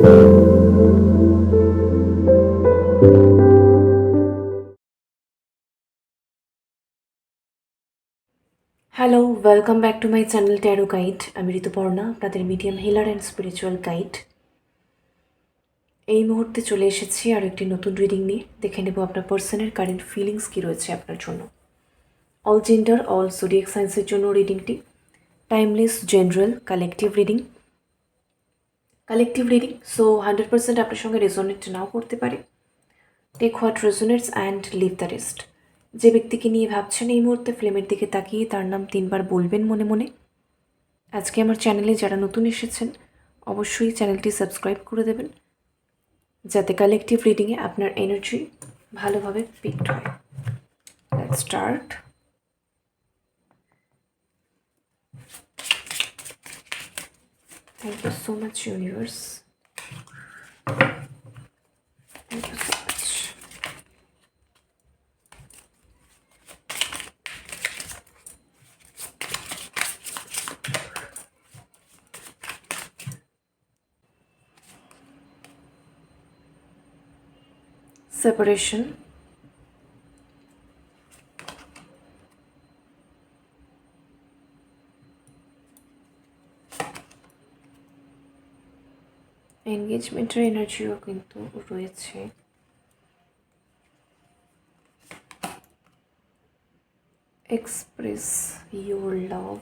Hello welcome back to my channel tarot guide আমি ঋতুপর্ণা আপনাদের medium healer and spiritual guide এই মুহূর্তে চলে এসেছি আর একটি নতুন রিডিং নিয়ে। দেখে নেব আপনার পার্সনের কারেন্ট ফিলিংস কী রয়েছে আপনার জন্য। অল জেন্ডার অল জোডিয়াক সায়েন্সের জন্য রিডিংটি timeless general collective reading collective reading so hundred percent আপনার সঙ্গে রেজোনেট নাও করতে পারে। Take what resonates and leave the rest যে ব্যক্তিকে নিয়ে ভাবছেন এই মুহূর্তে ফিল্মের দিকে তাকিয়ে তার নাম তিনবার বলবেন মনে মনে। আজকে আমার চ্যানেলে যারা নতুন এসেছেন, অবশ্যই চ্যানেলটি সাবস্ক্রাইব করে দেবেন। যাতে কালেকটিভ রিডিংয়ে আপনার এনার্জি ভালোভাবে পিকড হয়। Start Thank you so much, universe. Thank you so much. Separation. এনগেজমেন্টের এনার্জিও কিন্তু রয়েছে। Express your love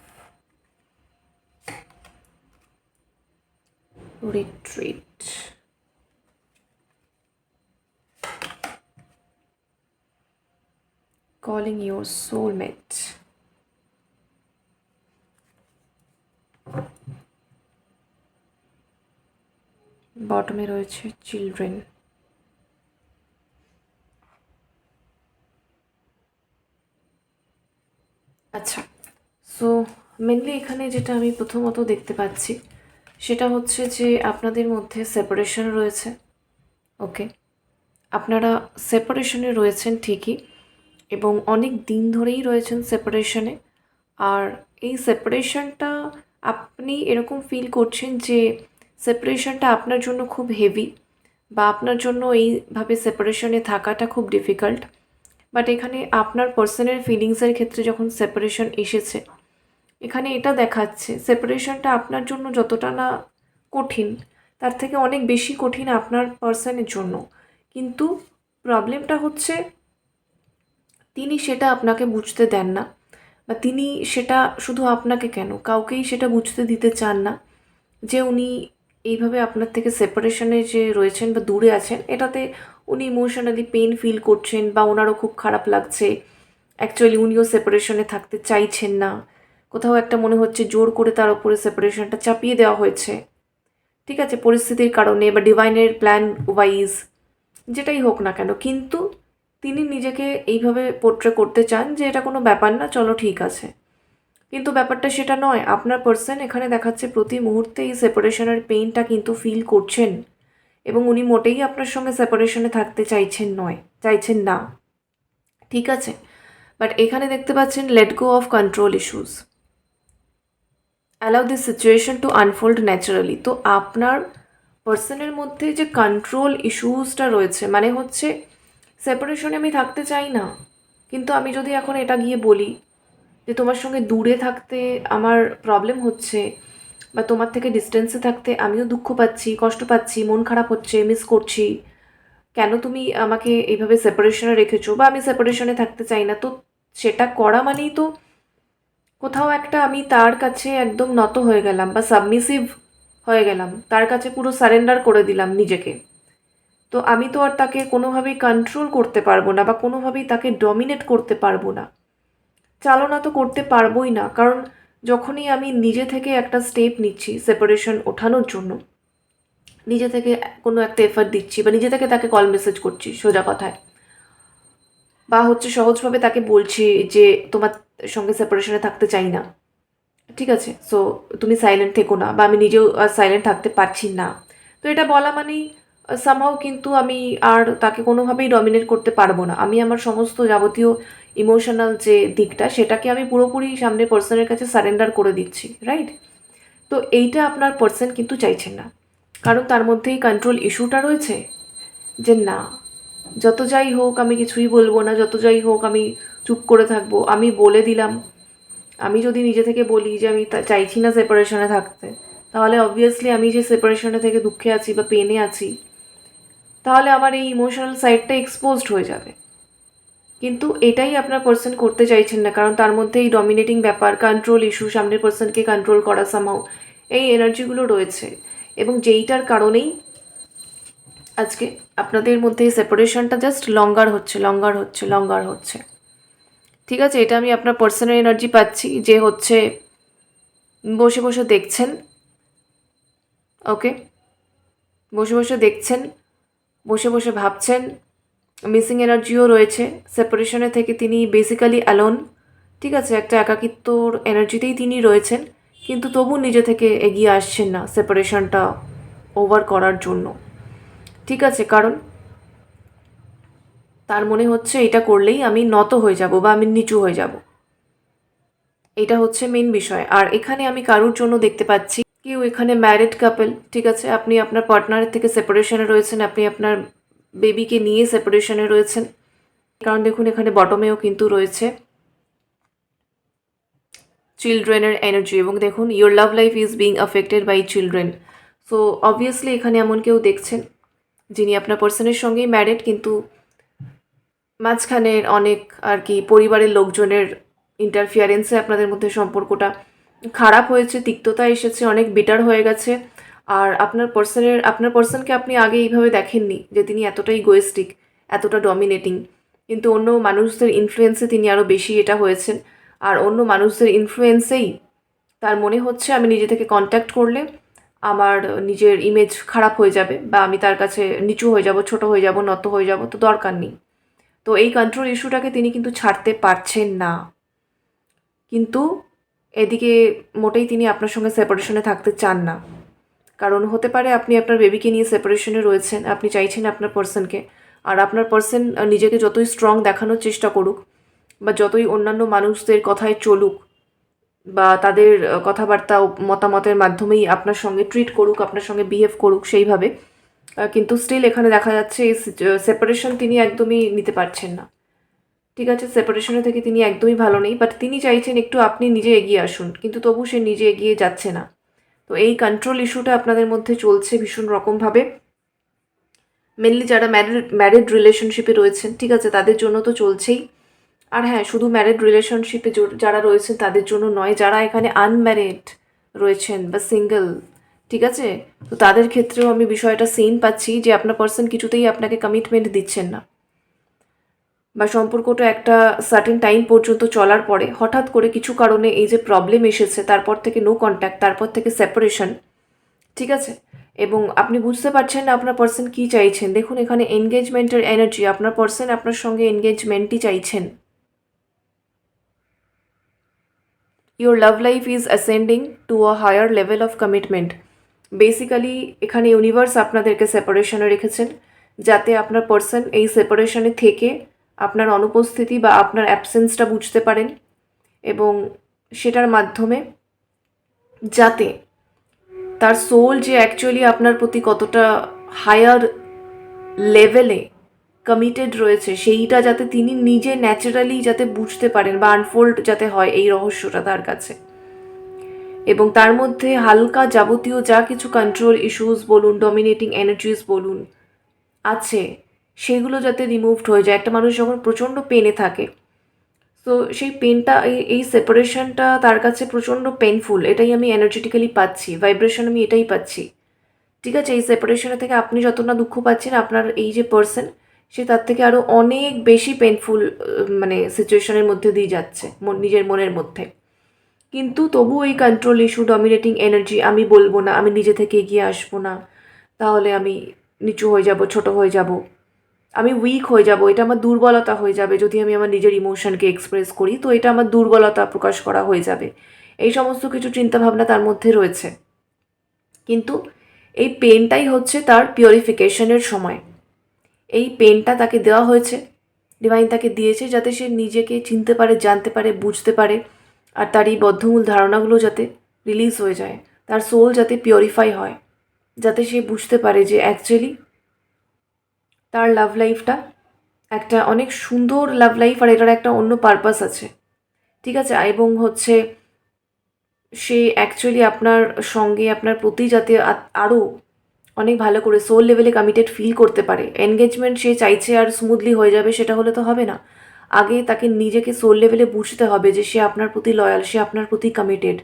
retreat calling your soulmate. বটমে রয়েছে চিলড্রেন। আচ্ছা সো মেনলি এখানে যেটা আমি প্রথমত দেখতে পাচ্ছি, সেটা হচ্ছে যে আপনাদের মধ্যে সেপারেশন রয়েছে। ওকে আপনারা সেপারেশনে রয়েছেন ঠিকই, এবং অনেক দিন ধরেই রয়েছেন সেপারেশনে আর এই সেপারেশনটা আপনি এরকম ফিল করছেন যে সেপারেশনটা আপনার জন্য খুব হেভি বা আপনার জন্য এইভাবে সেপারেশনে থাকাটা খুব ডিফিকাল্ট বাট এখানে আপনার পার্সোনাল ফিলিংসের ক্ষেত্রে যখন সেপারেশন এসেছে, এখানে এটা দেখাচ্ছে সেপারেশনটা আপনার জন্য যতটা না কঠিন, তার থেকে অনেক বেশি কঠিন আপনার পার্সনের জন্য। কিন্তু প্রবলেমটা হচ্ছে, তিনি সেটা আপনাকে বুঝতে দেন না বা তিনি সেটা শুধু আপনাকে কেন, কাউকেই সেটা বুঝতে দিতে চান না যে উনি এইভাবে আপনার থেকে সেপারেশনে যে রয়েছেন বা দূরে আছেন, এটাতে উনি ইমোশনালি পেন ফিল করছেন বা ওনারও খুব খারাপ লাগছে। অ্যাকচুয়ালি উনিও সেপারেশনে থাকতে চাইছেন না। কোথাও একটা মনে হচ্ছে জোর করে তার উপরে সেপারেশনটা চাপিয়ে দেওয়া হয়েছে। ঠিক আছে, পরিস্থিতির কারণে বা ডিভাইনের প্ল্যান ওয়াইজ যেটাই হোক না কেন, কিন্তু তিনি নিজেকে এইভাবে পোট্রে করতে চান যে এটা কোনো ব্যাপার না, চলো ঠিক আছে। কিন্তু ব্যাপারটা সেটা নয়। আপনার পার্সন এখানে দেখাচ্ছে প্রতি মুহূর্তে এই সেপারেশনের পেইনটা কিন্তু ফিল করছেন এবং উনি মোটেই আপনার সঙ্গে সেপারেশনে থাকতে চাইছেন নয়, চাইছেন না। ঠিক আছে? বাট এখানে দেখতে পাচ্ছেন let go of control issues allow this situation to unfold naturally তো আপনার পার্সনের মধ্যে যে কন্ট্রোল ইস্যুসটা রয়েছে মানে হচ্ছে সেপারেশনে আমি থাকতে চাই না। কিন্তু আমি যদি এখন এটা গিয়ে বলি যে তোমার সঙ্গে দূরে থাকতে আমার প্রবলেম হচ্ছে বা তোমার থেকে ডিস্টেন্সে থাকতে আমিও দুঃখ পাচ্ছি, কষ্ট পাচ্ছি, মন খারাপ হচ্ছে মিস করছি। কেন তুমি আমাকে এইভাবে সেপারেশনে রেখেছো? বা আমি সেপারেশনে থাকতে চাই না। তো সেটা করা মানেই তো কোথাও একটা আমি তার কাছে একদম নত হয়ে গেলাম বা সাবমিসিভ হয়ে গেলাম। তার কাছে পুরো সারেন্ডার করে দিলাম নিজেকে। তো আমি তো আর তাকে কোনোভাবেই কন্ট্রোল করতে পারব না বা কোনোভাবেই তাকে ডমিনেট করতে পারব না। চালনা তো করতে পারবোই না, কারণ যখনই আমি নিজে থেকে একটা স্টেপ নিচ্ছি সেপারেশন ওঠানোর জন্য, নিজে থেকে কোনো একটা এফার্ট দিচ্ছি বা নিজে থেকে তাকে কল মেসেজ করছি সোজা কথায়, বা হচ্ছে সহজভাবে তাকে বলছি যে তোমার সঙ্গে সেপারেশনে থাকতে চাই না, ঠিক আছে? সো তুমি সাইলেন্ট থেকো না বা আমি নিজেও সাইলেন্ট থাকতে পারছি না। তো এটা বলা মানেই সামহাও কিন্তু আমি আর তাকে কোনোভাবেই ডমিনেট করতে পারব না। আমি আমার সমস্ত যাবতীয় ইমোশনাল যে দিকটা, সেটাকে আমি পুরোপুরি সামনে পার্সনের কাছে সারেন্ডার করে দিচ্ছি রাইট তো এইটা আপনার পার্সন কিন্তু চাইছেন না। কারণ তার মধ্যেই কন্ট্রোল ইস্যুটা রয়েছে যে না, যত যাই হোক আমি কিছুই বলব না, যত যাই হোক আমি চুপ করে থাকব, আমি বলে দিলাম। আমি যদি নিজে থেকে বলি যে আমি চাইছি না সেপারেশনে থাকতে, তাহলে অবভিয়াসলি আমি যে সেপারেশনে থেকে দুঃখে আছি বা পেনে আছি, তাহলে আমার এই ইমোশনাল সাইডটা এক্সপোজড হয়ে যাবে। কিন্তু এটাই আপনার পার্সন করতে চাইছেন না, কারণ তার মধ্যে এই ডমিনেটিং ব্যাপার কন্ট্রোল ইস্যু সামনের পার্সনকে কন্ট্রোল করা সামাও এই এনার্জিগুলো রয়েছে। এবং যেইটার কারণেই আজকে আপনাদের মধ্যে সেপারেশনটা জাস্ট লঙ্গার হচ্ছে লঙ্গার হচ্ছে লঙ্গার হচ্ছে। ঠিক আছে, এটা আমি আপনার পার্সোনাল এনার্জি পাচ্ছি, যে হচ্ছে বসে বসে দেখছেন ওকে বসে বসে দেখছেন, বসে বসে ভাবছেন মিসিং এনার্জিও রয়েছে। সেপারেশনে থেকে তিনি বেসিক্যালি অ্যালোন ঠিক আছে? একটা একাকিত্বর এনার্জিতেই তিনি রয়েছেন, কিন্তু তবু নিজে থেকে এগিয়ে আসছেন না সেপারেশনটা ওভার করার জন্য। ঠিক আছে? কারণ তার মনে হচ্ছে এটা করলেই আমি নত হয়ে যাব বা আমি নিচু হয়ে যাব। এটা হচ্ছে মেন বিষয়। আর এখানে আমি কারোর জন্য দেখতে পাচ্ছি, কেউ এখানে ম্যারিড কাপেল ঠিক আছে? আপনি আপনার পার্টনারের থেকে সেপারেশনে রয়েছেন, আপনি আপনার বেবিকে নিয়ে সেপারেশনে রয়েছেন। কারণ দেখুন, এখানে বটমেও কিন্তু রয়েছে চিলড্রেনের এনার্জি এবং দেখুন your love life is being affected by children so obviously এখানে এমন কেউ দেখছেন যিনি আপনার পার্সনের সঙ্গেই ম্যারিড কিন্তু মাঝখানের অনেক আর কি পরিবারের লোকজনের ইন্টারফিয়ারেন্সে আপনাদের মধ্যে সম্পর্কটা খারাপ হয়েছে, তিক্ততা এসেছে, অনেক বেটার হয়ে গেছে। আর আপনার পার্সনের আপনার পার্সনকে আপনি আগে এইভাবে দেখেননি যে তিনি এতটাই গোয়েস্টিক এতটা ডমিনেটিং কিন্তু অন্য মানুষদের ইনফ্লুয়েন্সে তিনি আরও বেশি এটা হয়েছেন। আর অন্য মানুষদের ইনফ্লুয়েন্সেই তার মনে হচ্ছে আমি নিজে থেকে কন্ট্যাক্ট করলে আমার নিজের ইমেজ খারাপ হয়ে যাবে বা আমি তার কাছে নিচু হয়ে যাব, ছোট হয়ে যাব, নত হয়ে যাব, তো দরকার নেই। তো এই কন্ট্রোল ইস্যুটাকে তিনি কিন্তু ছাড়তে পারছেন না। কিন্তু এদিকে মোটেই তিনি আপনার সঙ্গে সেপারেশনে থাকতে চান না। কারণ হতে পারে আপনি আপনার বেবিকে নিয়ে সেপারেশনে রয়েছেন, আপনি চাইছেন আপনার পার্সনকে আর আপনার পার্সন নিজেকে যতই স্ট্রং দেখানোর চেষ্টা করুক বা যতই অন্যান্য মানুষদের কথায় চলুক বা তাদের কথাবার্তা মতামতের মাধ্যমেই আপনার সঙ্গে ট্রিট করুক, আপনার সঙ্গে বিহেভ করুক সেইভাবে কিন্তু স্টিল এখানে দেখা যাচ্ছে এই সেপারেশন তিনি একদমই নিতে পারছেন না। ঠিক আছে সেপারেশনে থেকে তিনি একদমই ভালো নেই বাট তিনি চাইছেন একটু আপনি নিজে এগিয়ে আসুন, কিন্তু তবু সে নিজে এগিয়ে যাচ্ছে না। তো এই কন্ট্রোল ইস্যুটা আপনাদের মধ্যে চলছে ভীষণ রকমভাবে। মেনলি যারা ম্যারিড ম্যারিড রিলেশনশিপে রয়েছেন, ঠিক আছে, তাদের জন্য তো চলছেই। আর হ্যাঁ শুধু ম্যারিড রিলেশনশিপে যারা রয়েছেন, তাদের জন্য নয়, যারা এখানে আনম্যারিড রয়েছেন বা সিঙ্গেল ঠিক আছে? তো তাদের ক্ষেত্রেও আমি বিষয়টা সেম পাচ্ছি যে আপনার পার্সন কিছুতেই আপনাকে কমিটমেন্ট দিচ্ছেন না। বা সম্পর্কটা একটা সার্টেন টাইম পর্যন্ত চলার পরে হঠাৎ করে কিছু কারণে এই যে প্রবলেম এসেছে, তারপর থেকে নো কন্ট্যাক্ট তারপর থেকে সেপারেশন ঠিক আছে? এবং আপনি বুঝতে পারছেন না আপনার পার্সন কী চাইছেন। দেখুন, এখানে এনগেজমেন্টের এনার্জি আপনার পার্সন আপনার সঙ্গে এনগেজমেন্টই চাইছেন। Your love life is ascending to a higher level of commitment basically এখানে ইউনিভার্স আপনাদেরকে সেপারেশনে রেখেছেন, যাতে আপনার পার্সন এই সেপারেশনে থেকে আপনার অনুপস্থিতি বা আপনার অ্যাবসেন্সটা বুঝতে পারেন এবং সেটার মাধ্যমে যাতে তার সোল যে অ্যাকচুয়ালি আপনার প্রতি কতটা হায়ার লেভেলে কমিটেড রয়েছে, সেইটা যাতে তিনি নিজে ন্যাচারালি যাতে বুঝতে পারেন বা আনফোল্ড যাতে হয় এই রহস্যটা তার কাছে। এবং তার মধ্যে হালকা যাবতীয় যা কিছু কন্ট্রোল ইস্যুস বলুন ডমিনেটিং এনার্জিস বলুন, আছে। সেগুলো যাতে রিমুভড হয়ে যায়। একটা মানুষ যখন প্রচণ্ড পেনে থাকে, তো সেই পেনটা এই সেপারেশনটা তার কাছে প্রচণ্ড পেনফুল এটাই আমি এনার্জেটিক্যালি পাচ্ছি ভাইব্রেশন আমি এটাই পাচ্ছি। ঠিক আছে, এই সেপারেশনে থেকে আপনি যত না দুঃখ পাচ্ছেন, আপনার এই যে পার্সন সে তার থেকে আরও অনেক বেশি পেনফুল মানে সিচুয়েশনের মধ্যে দিয়ে যাচ্ছে নিজের মনের মধ্যে। কিন্তু তবু এই কন্ট্রোল ইস্যু ডমিনেটিং এনার্জি আমি বলব না, আমি নিজে থেকে এগিয়ে আসব না, তাহলে আমি নিচু হয়ে যাব, ছোট হয়ে যাব। আমি উইক হয়ে যাব, এটা আমার দুর্বলতা হয়ে যাবে যদি আমি আমার নিজের ইমোশনকে এক্সপ্রেস করি, তো এটা আমার দুর্বলতা প্রকাশ করা হয়ে যাবে। এই সমস্ত কিছু চিন্তাভাবনা তার মধ্যে রয়েছে। কিন্তু এই পেনটাই হচ্ছে তার পিউরিফিকেশনের সময়। এই পেনটা তাকে দেওয়া হয়েছে ডিভাইন তাকে দিয়েছে যাতে সে নিজেকে চিনতে পারে, জানতে পারে, বুঝতে পারে, আর তার এই বদ্ধমূল ধারণাগুলো যাতে রিলিজ হয়ে যায়, তার সোল যাতে পিউরিফাই হয়, যাতে সে বুঝতে পারে যে অ্যাকচুয়ালি তার লাভ লাইফটা একটা অনেক সুন্দর লাভ লাইফ আর এটার একটা অন্য পারপাস আছে। ঠিক আছে? এবং হচ্ছে সে অ্যাকচুয়ালি আপনার সঙ্গে আপনার প্রতি যাতে আরও অনেক ভালো করে সোল লেভেলে কমিটেড ফিল করতে পারে। এনগেজমেন্ট সে চাইছে আর স্মুথলি হয়ে যাবে সেটা হলে তো হবে না। আগে তাকে নিজেকে সোল লেভেলে বুঝতে হবে যে সে আপনার প্রতি লয়াল সে আপনার প্রতি কমিটেড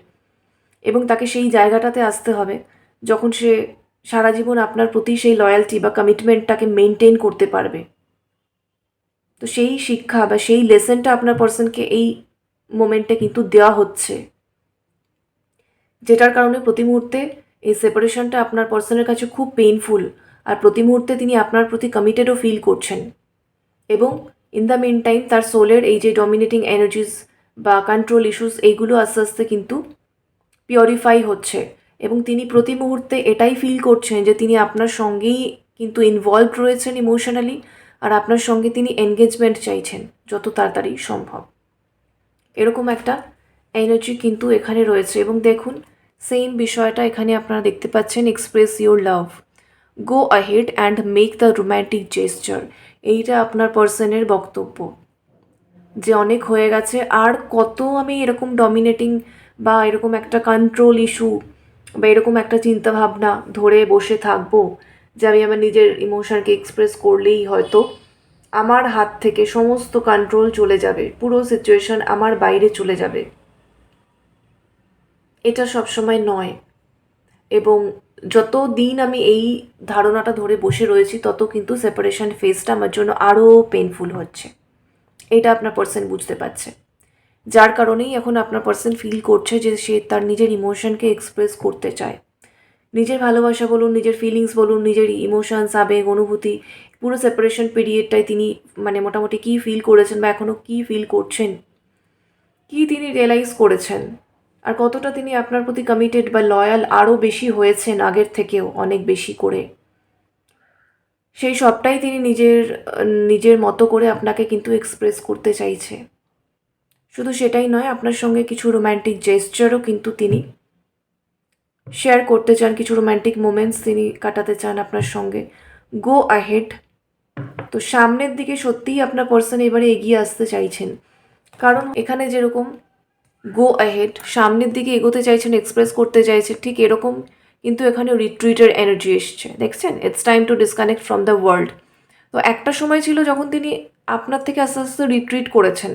এবং তাকে সেই জায়গাটাতে আসতে হবে যখন সে সারা জীবন আপনার প্রতি সেই লয়্যালটি বা কমিটমেন্টটাকে মেনটেন করতে পারবে। তো সেই শিক্ষা বা সেই লেসনটা আপনার পার্সনকে এই মোমেন্টে কিন্তু দেওয়া হচ্ছে। যেটার কারণে প্রতি মুহূর্তে এই সেপারেশনটা আপনার পার্সনের কাছে খুব পেইনফুল আর প্রতি মুহূর্তে তিনি আপনার প্রতি কমিটেডও ফিল করছেন। এবং ইন দ্য মেন টাইম তার সোলের এই যে ডমিনেটিং এনার্জিস বা কন্ট্রোল ইস্যুস এইগুলো আস্তে আস্তে কিন্তু পিওরিফাই হচ্ছে। এবং তিনি প্রতি মুহূর্তে এটাই ফিল করছেন যে তিনি আপনার সঙ্গেই কিন্তু ইনভলভ রয়েছেন ইমোশনালি আর আপনার সঙ্গে তিনি এনগেজমেন্ট চাইছেন যত তাড়াতাড়ি সম্ভব। এরকম একটা এনার্জি কিন্তু এখানে রয়েছে এবং দেখুন সেম বিষয়টা এখানে আপনারা দেখতে পাচ্ছেন express your love go ahead and make the romantic gesture এইটা আপনার পার্সনের বক্তব্য। যে অনেক হয়ে গেছে, আর কত আমি এরকম ডমিনেটিং বা এরকম একটা কন্ট্রোল ইস্যু বা এরকম একটা চিন্তাভাবনা ধরে বসে থাকব যে আমি আমার নিজের ইমোশনকে এক্সপ্রেস করলেই হয়তো আমার হাত থেকে সমস্ত কন্ট্রোল চলে যাবে, পুরো সিচুয়েশন আমার বাইরে চলে যাবে। এটা সবসময় নয়। এবং যত দিন আমি এই ধারণাটা ধরে বসে রয়েছি, তত কিন্তু সেপারেশন ফেজটা আমার জন্য আরও পেনফুল হচ্ছে। এটা আপনার পার্সন বুঝতে পারছে। যার কারণেই এখন আপনার পার্সন ফিল করছে যে সে তার নিজের ইমোশনকে এক্সপ্রেস করতে চায়। নিজের ভালোবাসা বলুন, নিজের ফিলিংস বলুন, নিজের ইমোশনস আবেগ, অনুভূতি, পুরো সেপারেশন পিরিয়ডটায় তিনি মানে মোটামুটি কী ফিল করেছেন বা এখনও কী ফিল করছেন, কী তিনি রিয়েলাইজ করেছেন, আর কতটা তিনি আপনার প্রতি কমিটেড বা লয়াল আরও বেশি হয়েছেন আগের থেকেও অনেক বেশি করে। সেই সবটাই তিনি নিজের নিজের মতো করে আপনাকে কিন্তু এক্সপ্রেস করতে চাইছে। শুধু সেটাই নয়, আপনার সঙ্গে কিছু রোম্যান্টিক জেস্টারও কিন্তু তিনি শেয়ার করতে চান, কিছু রোম্যান্টিক মোমেন্টস তিনি কাটাতে চান আপনার সঙ্গে। গো আহেড তো সামনের দিকে সত্যিই আপনার পার্সন এবারে এগিয়ে আসতে চাইছেন। কারণ এখানে যেরকম গো আহেড সামনের দিকে এগোতে চাইছেন এক্সপ্রেস করতে চাইছেন, ঠিক এরকম কিন্তু এখানে রিট্রিটের এনার্জি এসছে। দেখছেন? It's time to disconnect from the world তো একটা সময় ছিল যখন তিনি আপনার থেকে আস্তে আস্তে রিট্রিট করেছেন।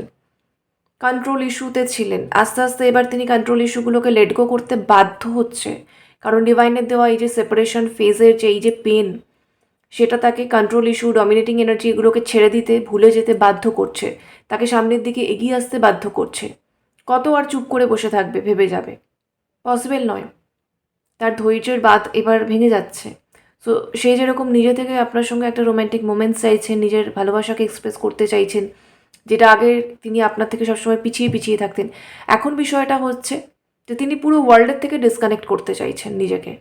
কন্ট্রোল ইস্যুতে ছিলেন। আস্তে আস্তে এবার তিনি কন্ট্রোল ইস্যুগুলোকে লেট গো করতে বাধ্য হচ্ছে। কারণ ডিভাইনের দেওয়া এই যে সেপারেশন ফেজের যে এই যে পেন সেটা তাকে কন্ট্রোল ইস্যু ডমিনেটিং এনার্জি এগুলোকে ছেড়ে দিতে, ভুলে যেতে বাধ্য করছে। তাকে সামনের দিকে এগিয়ে আসতে বাধ্য করছে। কত আর চুপ করে বসে থাকবে ভেবে যাবে। পসিবল নয়। তার ধৈর্যের বাদ এবার ভেঙে যাচ্ছে। সো সে যেরকম নিজে থেকে আপনার সঙ্গে একটা রোম্যান্টিক মোমেন্টস চাইছেন, নিজের ভালোবাসাকে এক্সপ্রেস করতে চাইছেন যেটা আগে তিনি আপনার থেকে সবসময় পিছিয়ে পিছিয়ে থাকতেন। এখন বিষয়টা হচ্ছে যে তিনি পুরো ওয়ার্ল্ডের থেকে ডিসকানেক্ট করতে চাইছেন নিজেকে।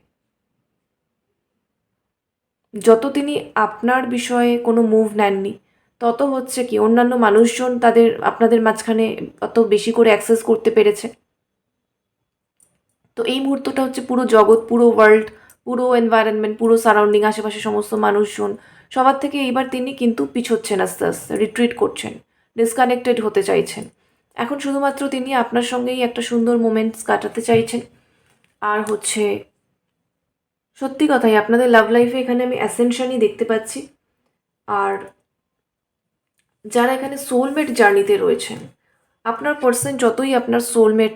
যত তিনি আপনার বিষয়ে কোনো মুভ নেননি, তত হচ্ছে কি অন্যান্য মানুষজন তাদের, আপনাদের মাঝখানে অত বেশি করে অ্যাক্সেস করতে পেরেছে। তো এই মুহূর্তটা হচ্ছে পুরো জগৎ, পুরো ওয়ার্ল্ড পুরো এনভায়রনমেন্ট পুরো সারাউন্ডিং আশেপাশে সমস্ত মানুষজন, সবার থেকে এইবার তিনি কিন্তু পিছোচ্ছেন আস্তে আস্তে রিট্রিট করছেন। ডিসকানেক্টেড হতে চাইছেন। এখন শুধুমাত্র তিনি আপনার সঙ্গেই একটা সুন্দর মোমেন্টস কাটাতে চাইছেন। আর হচ্ছে, সত্যি কথাই আপনাদের লাভ লাইফে এখানে আমি অ্যাসেনশনই দেখতে পাচ্ছি। আর যারা এখানে সোলমেট জার্নিতে রয়েছেন, আপনার পার্সন যতই আপনার সোলমেট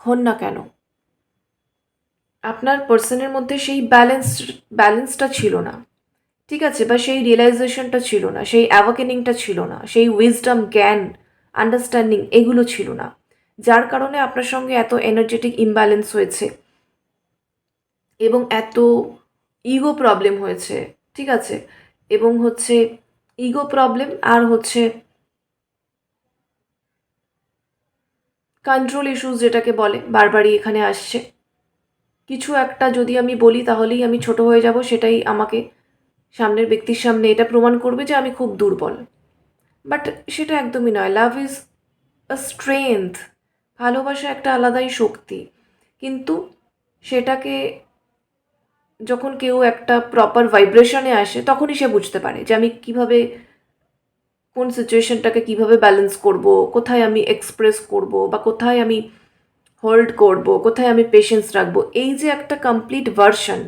হন না কেন, আপনার পার্সনের মধ্যে সেই ব্যালেন্স ব্যালেন্সটা ছিল না। ঠিক আছে, বা সেই রিয়েলাইজেশনটা ছিল না, সেই অ্যাওয়াকেনিংটা ছিল না, সেই উইজডম জ্ঞান আন্ডারস্ট্যান্ডিং এগুলো ছিল না। যার কারণে আপনার সঙ্গে এত এনার্জেটিক ইমব্যালেন্স হয়েছে এবং এত ইগো প্রবলেম হয়েছে, ঠিক আছে? এবং হচ্ছে ইগো প্রবলেম আর হচ্ছে কন্ট্রোল ইস্যুস যেটাকে বলে, বারবারই এখানে আসছে। কিছু একটা যদি আমি বলি, তাহলেই আমি ছোট হয়ে যাব, সেটাই আমাকে সামনের ব্যক্তির সামনে এটা প্রমাণ করবে যে আমি খুব দুর্বল। বাট সেটা একদমই নয়। লাভ ইজ আ স্ট্রেংথ ভালোবাসা একটা আলাদাই শক্তি। কিন্তু সেটাকে যখন কেউ একটা প্রপার ভাইব্রেশনে আসে, তখনই সে বুঝতে পারে যে আমি কীভাবে কোন সিচুয়েশনটাকে কীভাবে ব্যালেন্স করব, কোথায় আমি এক্সপ্রেস করব বা কোথায় আমি হোল্ড করব, কোথায় আমি পেশেন্স রাখব। এই যে একটা কমপ্লিট ভার্সন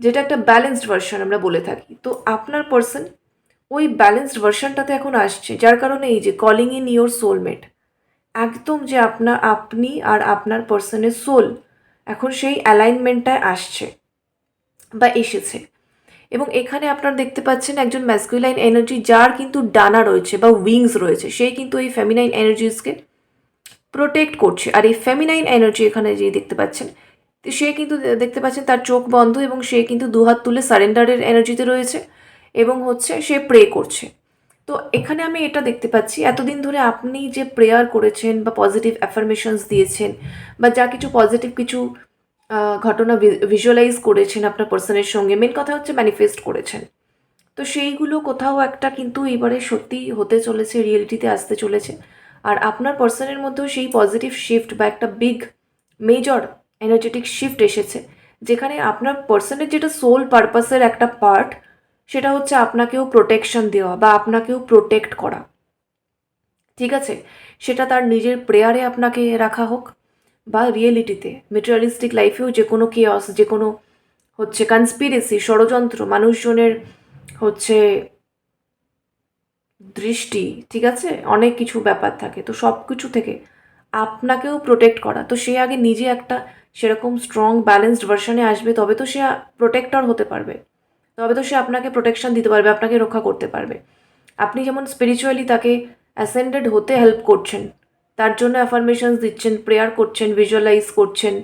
যেটা একটা ব্যালেন্সড ভার্সন আমরা বলে থাকি। তো আপনার পার্সন ওই ব্যালেন্সড ভার্সনটাতে এখন আসছে, যার কারণে এই যে কলিং ইন ইয়োর সোলমেট একদম যে আপনার আপনি আর আপনার পার্সনের সোল এখন সেই অ্যালাইনমেন্টটায় আসছে বা এসেছে। এবং এখানে আপনারা দেখতে পাচ্ছেন একজন ম্যাসকুলাইন এনার্জি যার কিন্তু ডানা রয়েছে বা উইংস রয়েছে, সে কিন্তু এই ফেমিনাইন এনার্জিসকে প্রোটেক্ট করছে। আর এই ফেমিনাইন এনার্জি এখানে যে দেখতে পাচ্ছেন তো সে কিন্তু দেখতে পাচ্ছেন তার চোখ বন্ধ এবং সে কিন্তু দুহাত তুলে সারেন্ডারের এনার্জিতে রয়েছে এবং হচ্ছে সে প্রে করছে। তো এখানে আমি এটা দেখতে পাচ্ছি, এতদিন ধরে আপনি যে প্রেয়ার করেছেন বা পজিটিভ অ্যাফার্মেশনস দিয়েছেন বা যা কিছু পজিটিভ কিছু ঘটনা ভিজুয়ালাইজ করেছেন আপনার পার্সনের সঙ্গে মেন কথা হচ্ছে ম্যানিফেস্ট করেছেন। তো সেইগুলো কোথাও একটা কিন্তু এবারে সত্যি হতে চলেছে রিয়েলিটিতে আসতে চলেছে। আর আপনার পার্সনের মধ্যেও সেই পজিটিভ শিফট বা একটা বিগ মেজর এনার্জেটিক শিফট এসেছে, যেখানে আপনার পার্সনের যেটা সোল পারপাসের একটা পার্ট সেটা হচ্ছে আপনাকেও প্রোটেকশন দেওয়া বা আপনাকেও প্রোটেক্ট করা। ঠিক আছে? সেটা তার নিজের প্রেয়ারে আপনাকে রাখা হোক বা রিয়েলিটিতে মেটেরিয়ালিস্টিক লাইফেও যে কোনো কেয়স যে কোনো হচ্ছে কনস্পিরেসি ষড়যন্ত্র, মানুষজনের হচ্ছে দৃষ্টি, ঠিক আছে? অনেক কিছু ব্যাপার থাকে। তো সব কিছু থেকে আপনাকেও প্রোটেক্ট করা। তো সে আগে নিজে একটা সেরকম স্ট্রং ব্যালেন্সড ভার্সনে আসবে, তবে তো সে প্রোটেক্টর হতে পারবে। তবে তো সে আপনাকে প্রোটেকশন দিতে পারবে, আপনাকে রক্ষা করতে পারবে। আপনি যেমন স্পিরিচুয়ালি তাকে অ্যাসেন্ডেড হতে হেল্প করছেন, তার জন্য অ্যাফার্মেশনস দিচ্ছেন প্রেয়ার করছেন ভিজুয়ালাইজ করছেন,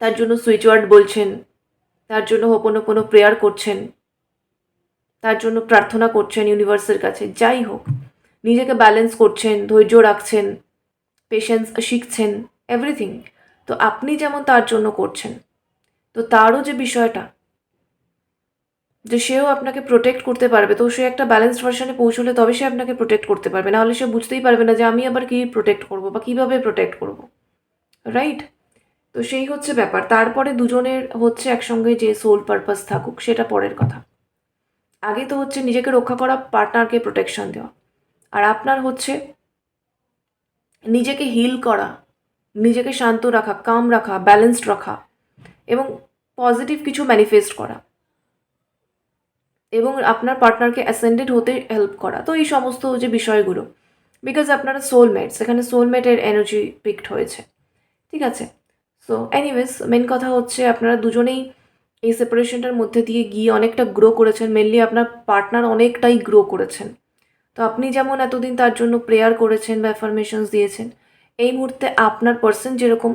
তার জন্য সুইচ ওয়ার্ড বলছেন, তার জন্য হোপনো প্রেয়ার করছেন, তার জন্য প্রার্থনা করছেন ইউনিভার্সের কাছে, যাই হোক, নিজেকে ব্যালেন্স করছেন, ধৈর্য রাখছেন পেশেন্স শিখছেন এভরিথিং তো আপনি যেমন তার জন্য করছেন, তো তারও যে বিষয়টা, যে সেও আপনাকে প্রোটেক্ট করতে পারবে, তো সে একটা ব্যালেন্সড ভার্সনে পৌঁছলে তবে সে আপনাকে প্রোটেক্ট করতে পারবে, নাহলে সে বুঝতেই পারবে না যে আমি আবার কী প্রোটেক্ট করব বা কীভাবে প্রোটেক্ট করব রাইট তো সেই হচ্ছে ব্যাপার। তারপরে দুজনের হচ্ছে একসঙ্গে যে সোল পারপাস থাকুক, সেটা পরের কথা। আগে তো হচ্ছে নিজেকে রক্ষা করা পার্টনারকে প্রোটেকশন দেওয়া। আর আপনার হচ্ছে নিজেকে হিল করা নিজেকে শান্ত রাখা কাম রাখা ব্যালেন্সড রাখা এবং পজিটিভ কিছু ম্যানিফেস্ট করা এবং আপনার পার্টনারকে অ্যাসেন্ডেড হতে হেল্প করা। তো এই সমস্ত যে বিষয়গুলো বিকজ আপনারা সোলমেট সেখানে সোলমেটের এনার্জি পিকড হয়েছে। ঠিক আছে? সো এনিওয়েজ মেন কথা হচ্ছে আপনারা দুজনেই এই সেপারেশনটার মধ্যে দিয়ে গিয়ে অনেকটা গ্রো করেছেন। মেনলি আপনার পার্টনার অনেকটাই গ্রো করেছেন। তো আপনি যেমন এতদিন তার জন্য প্রেয়ার করেছেন বা অ্যাফার্মেশনস দিয়েছেন এই মুহূর্তে আপনার পার্সন যেরকম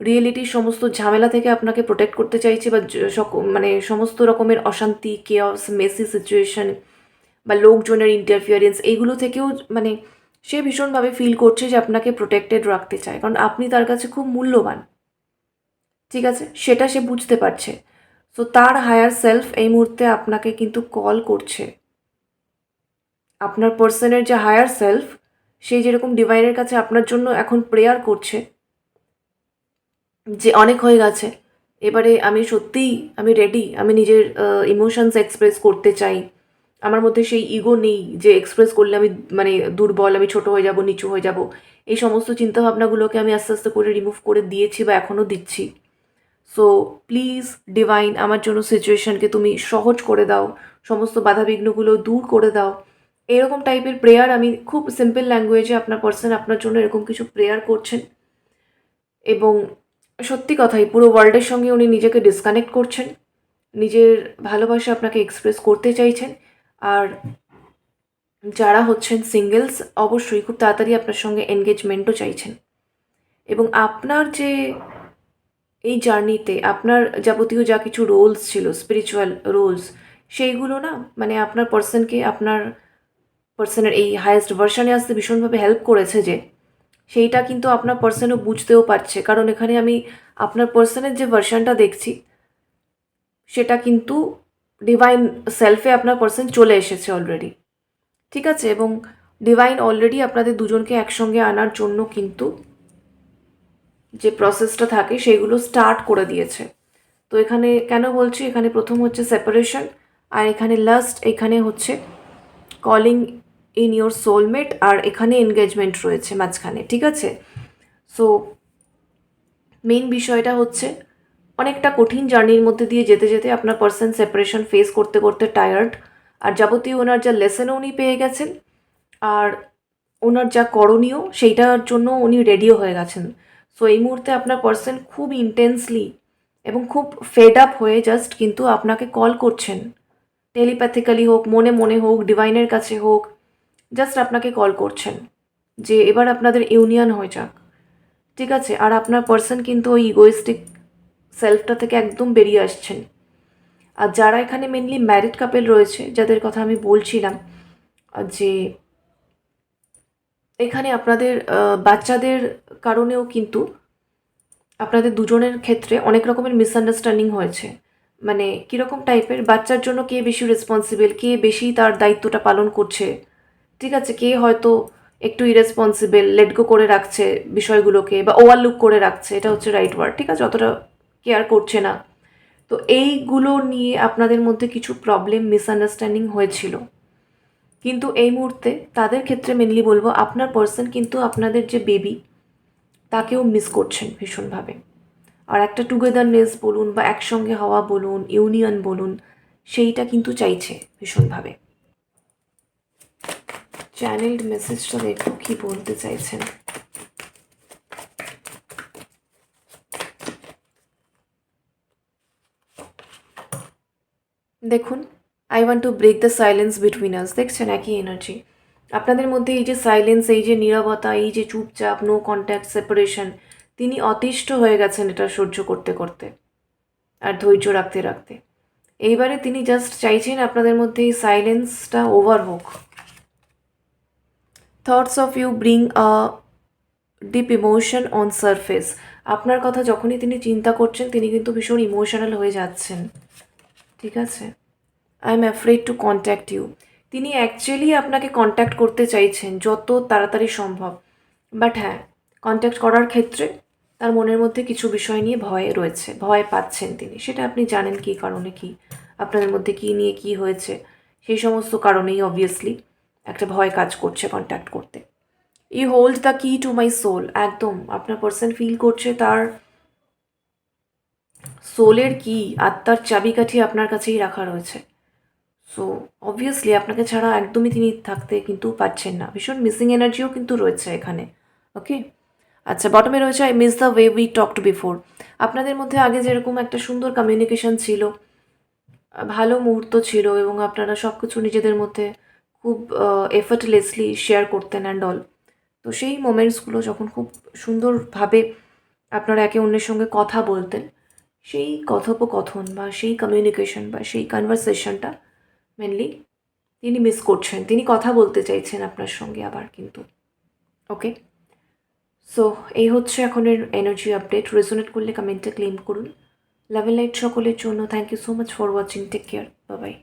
রিয়েলিটির সমস্ত ঝামেলা থেকে আপনাকে প্রোটেক্ট করতে চাইছে বা মানে সমস্ত রকমের অশান্তি কেয়স মেসি সিচুয়েশন বা লোকজনের ইন্টারফিয়ারেন্স এইগুলো থেকেও মানে সে ভীষণভাবে ফিল করছে যে আপনাকে প্রোটেক্টেড রাখতে চায়। কারণ আপনি তার কাছে খুব মূল্যবান। ঠিক আছে? সেটা সে বুঝতে পারছে। সো তার হায়ার সেলফ এই মুহূর্তে আপনাকে কিন্তু কল করছে। আপনার পার্সনের যে হায়ার সেলফ সেই যেরকম ডিভাইনের কাছে আপনার জন্য এখন প্রেয়ার করছে, যে অনেক হয়ে গেছে, এবারে আমি সত্যিই আমি রেডি আমি নিজের ইমোশনস এক্সপ্রেস করতে চাই। আমার মধ্যে সেই ইগো নেই যে এক্সপ্রেস করলে আমি মানে দুর্বল, আমি ছোট হয়ে যাব, নিচু হয়ে যাব। এই সমস্ত চিন্তাভাবনাগুলোকে আমি আস্তে আস্তে করে রিমুভ করে দিয়েছি বা এখনও দিচ্ছি। সো প্লিজ ডিভাইন আমার জন্য সিচুয়েশনকে তুমি সহজ করে দাও, সমস্ত বাধাবিঘ্নগুলো দূর করে দাও। এরকম টাইপের প্রেয়ার আমি খুব সিম্পল ল্যাঙ্গুয়েজে আপনার পার্সন আপনার জন্য এরকম কিছু প্রেয়ার করছেন। এবং সত্যি কথাই পুরো ওয়ার্ল্ডের সঙ্গে উনি নিজেকে ডিসকানেক্ট করছেন। নিজের ভালোবাসা আপনাকে এক্সপ্রেস করতে চাইছেন। আর যারা হচ্ছেন সিঙ্গেলস অবশ্যই খুব তাড়াতাড়ি আপনার সঙ্গে এনগেজমেন্টও চাইছেন। এবং আপনার যে এই জার্নিতে আপনার যাবতীয় যা কিছু রোলস ছিল স্পিরিচুয়াল রোলস সেইগুলো না মানে আপনার পার্সনকে আপনার পার্সনের এই হায়েস্ট ভার্সনে আসতে ভীষণভাবে হেল্প করেছে যে, সেইটা কিন্তু আপনার পার্সনও বুঝতেও পারছে। কারণ এখানে আমি আপনার পার্সনের যে ভার্সনটা দেখছি, সেটা কিন্তু ডিভাইন সেলফে আপনার পার্সন চলে এসেছে অলরেডি ঠিক আছে? এবং ডিভাইন অলরেডি আপনাদের দুজনকে একসঙ্গে আনার জন্য কিন্তু যে প্রসেসটা থাকে সেগুলো স্টার্ট করে দিয়েছে। তো এখানে কেন বলছি? এখানে প্রথম হচ্ছে সেপারেশন আর এখানে লাস্ট এখানে হচ্ছে কলিং ইন ইয়োর সোলমেট আর এখানে এনগেজমেন্ট রয়েছে মাঝখানে, ঠিক আছে? সো মেইন বিষয়টা হচ্ছে অনেকটা কঠিন জার্নির মধ্যে দিয়ে যেতে যেতে আপনার পার্সন সেপারেশন ফেস করতে করতে টায়ার্ড আর যাবতীয় ওনার যা লেসনও উনি পেয়ে গেছেন, আর ওনার যা করণীয় সেইটার জন্য উনি রেডিও হয়ে গেছেন। সো এই মুহূর্তে আপনার পার্সন খুব ইন্টেন্সলি এবং খুব ফেড আপ হয়ে জাস্ট কিন্তু আপনাকে কল করছেন। টেলিপ্যাথিক্যালি হোক, মনে মনে হোক ডিভাইনের কাছে হোক জাস্ট আপনাকে কল করছেন, যে এবার আপনাদের ইউনিয়ন হয়ে যাক। ঠিক আছে, আর আপনার পার্সন কিন্তু ওই ইগোয়েস্টিক সেলফটা থেকে একদম বেরিয়ে আসছেন। আর যারা এখানে মেনলি ম্যারিড কাপেল রয়েছে, যাদের কথা আমি বলছিলাম, যে এখানে আপনাদের বাচ্চাদের কারণেও কিন্তু আপনাদের দুজনের ক্ষেত্রে অনেক রকমের মিসআন্ডারস্ট্যান্ডিং হয়েছে। মানে কীরকম টাইপের বাচ্চার জন্য কে বেশি রেসপন্সিবল কে বেশি তার দায়িত্বটা পালন করছে ঠিক আছে, কে হয়তো একটু ইরেসপন্সিবল লেটগো করে রাখছে বিষয়গুলোকে বা ওভারলুক করে রাখছে, এটা হচ্ছে রাইট ওয়ার্ড ঠিক আছে? অতটা কেয়ার করছে না। তো এইগুলো নিয়ে আপনাদের মধ্যে কিছু প্রবলেম মিসআন্ডারস্ট্যান্ডিং হয়েছিল। কিন্তু এই মুহূর্তে তাদের ক্ষেত্রে মেনলি বলব, আপনার পার্সন কিন্তু আপনাদের যে বেবি তাকেও মিস করছেন ভীষণভাবে। আর একটা টুগেদারনেস বলুন বা একসঙ্গে হওয়া বলুন ইউনিয়ন বলুন, সেইটা কিন্তু চাইছে ভীষণভাবে। চ্যানেলড মেসেজটা দেখো কি বলতে চাইছেন? দেখুন I want to break the silence between us দেখছেন একই এনার্জি আপনাদের মধ্যে এই যে সাইলেন্স এই যে নীরবতা, এই যে চুপচাপ নো কন্ট্যাক্ট সেপারেশন তিনি অতিষ্ঠ হয়ে গেছেন এটা সহ্য করতে করতে আর ধৈর্য রাখতে রাখতে। এইবারে তিনি জাস্ট চাইছেন আপনাদের মধ্যে এই সাইলেন্সটা ওভার হোক। Thoughts of you bring a deep emotion on surface আপনার কথা যখনই তিনি চিন্তা করছেন, তিনি কিন্তু ভীষণ ইমোশনাল হয়ে যাচ্ছেন। ঠিক আছে? I am afraid to contact you তিনি অ্যাকচুয়ালি আপনাকে কন্ট্যাক্ট করতে চাইছেন, যত তাড়াতাড়ি সম্ভব। বাট হ্যাঁ কন্ট্যাক্ট করার ক্ষেত্রে তার মনের মধ্যে কিছু বিষয় নিয়ে ভয় রয়েছে, ভয় পাচ্ছেন তিনি। সেটা আপনি জানেন কী কারণে কি, আপনাদের মধ্যে কী নিয়ে কী হয়েছে, সেই সমস্ত কারণেই অবভিয়াসলি একটা ভয় কাজ করছে কন্ট্যাক্ট করতে। I hold the key to my soul একদম। আপনার পার্সন ফিল করছে তার সোলের কি আত্মার চাবিকাঠি আপনার কাছেই রাখা রয়েছে। সো অবভিয়াসলি আপনাকে ছাড়া একদমই তিনি থাকতে কিন্তু পাচ্ছেন না। ভীষণ মিসিং এনার্জিও কিন্তু রয়েছে এখানে ওকে আচ্ছা বটমে রয়েছে I miss the way we talk to before আপনাদের মধ্যে আগে যেরকম একটা সুন্দর কমিউনিকেশন ছিল, ভালো মুহূর্ত ছিল এবং আপনারা সব কিছু নিজেদের মধ্যে খুব এফার্টলেসলি শেয়ার করতেন অ্যান্ড অল তো সেই মোমেন্টসগুলো যখন খুব সুন্দরভাবে আপনারা একে অন্যের সঙ্গে কথা বলতেন, সেই কথোপকথন বা সেই কমিউনিকেশন বা সেই কনভারসেশনটা মেনলি তিনি মিস করছেন। তিনি কথা বলতে চাইছেন আপনার সঙ্গে আবার কিন্তু। ওকে সো এই হচ্ছে এখনের এনার্জি আপডেট রেজোনেট করলে কমেন্টে ক্লেম করুন। লাভ লাইট সকলের জন্য। Thank you so much for watching take care bye